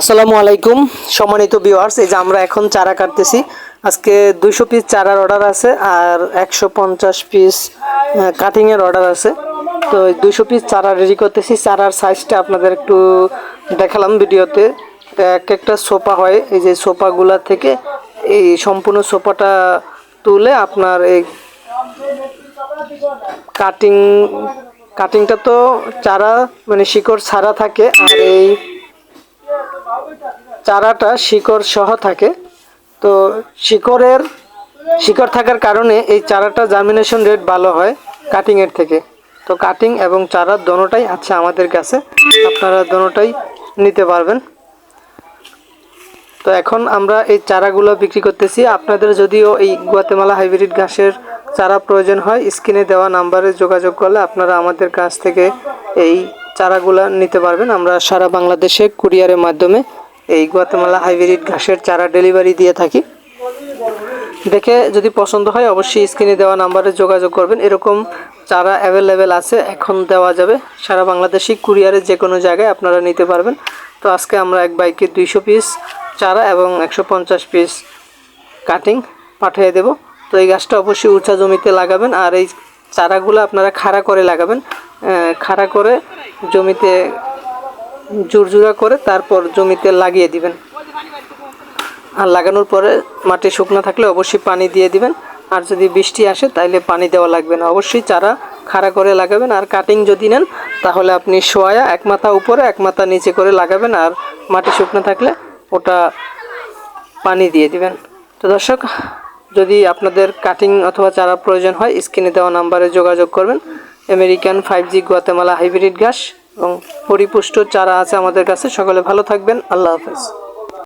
আসসালামু আলাইকুম। সম্মানিত ভিউয়ার্স এই যে আমরা এখন চারা কাটতেছি। আজকে দুইশো পিস চারার অর্ডার আছে আর একশো পঞ্চাশ পিস কাটিংয়ের অর্ডার আছে। তো দুইশো পিস চারা রেডি করতেছি। চারার সাইজটা আপনাদের একটু দেখালাম ভিডিওতে। এক একটা সোফা হয়। এই যে সোফাগুলা থেকে এই সম্পূর্ণ সোফাটা তুলে আপনার এই কাটিং কাটিংটা তো চারা মানে শিকড় ছাড়া থাকে। আর এই চারাটা শিকড় সহ থাকে। তো শিকড়ের, শিকড় থাকার কারণে এই চারাটা জার্মিনেশন রেট ভালো হয় কাটিংয়ের থেকে। তো কাটিং এবং চারা দোনোটাই আছে আমাদের কাছে। আপনারা দোনোটাই নিতে পারবেন। তো এখন আমরা এই চারাগুলো বিক্রি করতেছি। আপনাদের যদিও এই গুয়াতেমালা হাইব্রিড ঘাসের চারা প্রয়োজন হয়, স্ক্রিনে দেওয়া নাম্বারে যোগাযোগ করলে আপনারা আমাদের কাছ থেকে এই চারাগুলো নিতে পারবেন। আমরা সারা বাংলাদেশে কুরিয়ারের মাধ্যমে এই গুয়াতেমালা হাইব্রিড ঘাসের চারা ডেলিভারি দিয়ে থাকি। দেখে যদি পছন্দ হয় অবশ্যই স্ক্রিনে দেওয়া নাম্বারে যোগাযোগ করবেন। এরকম চারা অ্যাভেলেবেল আছে, এখন দেওয়া যাবে। সারা বাংলাদেশি, কুরিয়ারে যে কোনো জায়গায় আপনারা নিতে পারবেন। তো আজকে আমরা এক বাইকে দুইশো পিস চারা এবং একশো পঞ্চাশ পিস কাটিং পাঠিয়ে দেব। তো এই গাছটা অবশ্যই উঁচা জমিতে লাগাবেন আর এই চারাগুলো আপনারা খাড়া করে লাগাবেন। খাড়া করে জমিতে জুরজুরা করে তারপর জমিতে লাগিয়ে দিবেন। আর লাগানোর পরে মাটি শুকনো থাকলে অবশ্যই পানি দিয়ে দিবেন। আর যদি বৃষ্টি আসে তাহলে পানি দেওয়া লাগবে না। অবশ্যই চারা খাড়া করে লাগাবেন। আর কাটিং যদি নেন, তাহলে আপনি শোয়া এক মাথা উপরে, এক মাথা নিচে করে লাগাবেন। আর মাটি শুকনো থাকলে ওটা পানি দিয়ে দিবেন। তো দর্শক, যদি আপনাদের কাটিং অথবা চারা প্রয়োজন হয়, স্ক্রিনে দেওয়া নাম্বারে যোগাযোগ করবেন। American five G Guatemala hybrid ঘাস এবং পরিপুষ্ট চারা আছে আমাদের কাছে সকলে ভালো থাকবেন। আল্লাহ হাফেজ।